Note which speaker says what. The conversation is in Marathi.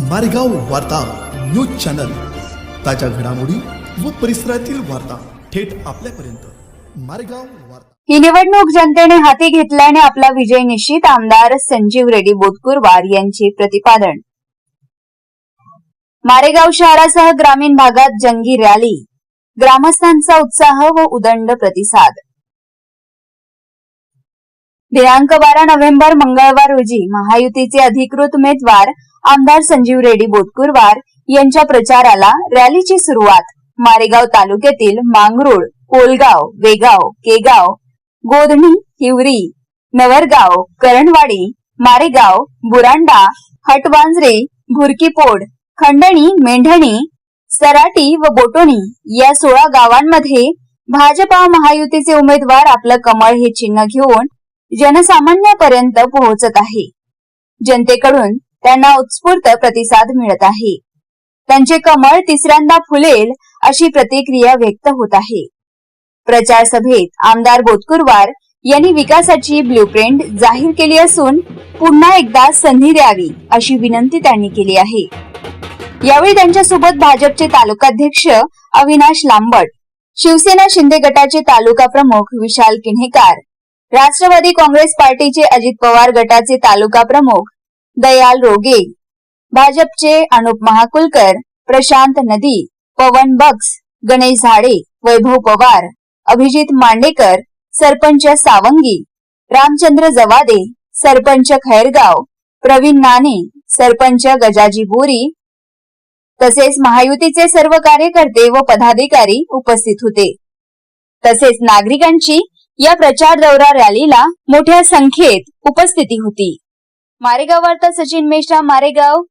Speaker 1: मारेगाव वार्ता न्यूज चॅनल. ताज्या घडामोडी व परिसरातील वार्ता थेट आपल्यापर्यंत. मारेगाव वार्ता.
Speaker 2: ही निवडणूक जनतेने हाती घेतल्याने आपला विजय निश्चित आमदार संजीव रेड्डी बोधकुरवार यांचे प्रतिपादन. मारेगाव शहरासह ग्रामीण भागात जंगी रॅली ग्रामस्थांचा उत्साह व उदंड प्रतिसाद. दिनांक बारा नोव्हेंबर मंगळवार रोजी महायुतीचे अधिकृत उमेदवार आमदार संजीव रेड्डी बोतकुरवार यांच्या प्रचाराला रॅलीची सुरुवात. मारेगाव तालुक्यातील मांगरुळ कोलगाव वेगाव केगाव गोधणी हिवरी नवरगाव करणवाडी मारेगाव बुरांडा हटवांजरे भुरकीपोड खंडणी मेंढणी सराटी व बोटोणी या सोळा गावांमध्ये भाजपा महायुतीचे उमेदवार आपलं कमळ हे चिन्ह घेऊन जनसामान्यापर्यंत पोहोचत आहे. जनतेकडून त्यांना उत्स्फूर्त प्रतिसाद मिळत आहे. त्यांचे कमळ तिसऱ्यांदा फुलेल अशी प्रतिक्रिया व्यक्त होत आहे. प्रचार सभेत आमदार बोतकुरवार यांनी विकासाची ब्ल्यूप्रिंट जाहीर केली असून पुन्हा एकदा संधी द्यावी अशी विनंती त्यांनी केली आहे. यावेळी त्यांच्यासोबत भाजपचे तालुकाध्यक्ष अविनाश लांबट शिवसेना शिंदे गटाचे तालुका प्रमुख विशाल किन्हेकार राष्ट्रवादी काँग्रेस पार्टीचे अजित पवार गटाचे तालुका प्रमुख दयाल रोगे. भाजपचे अनुप महाकुलकर प्रशांत नदी पवन बक्स गणेश झाडे वैभव पवार अभिजित मांडेकर सरपंच सावंगी रामचंद्र जवादे सरपंच खैरगाव प्रवीण नाने सरपंच गजाजी बोरी तसेच महायुतीचे सर्व कार्यकर्ते व पदाधिकारी उपस्थित होते. तसेच नागरिकांची या प्रचार दौरा रॅलीला मोठ्या संख्येत उपस्थिती होती. मारेगाव वार्ता सचिन मेश्राम मारेगाव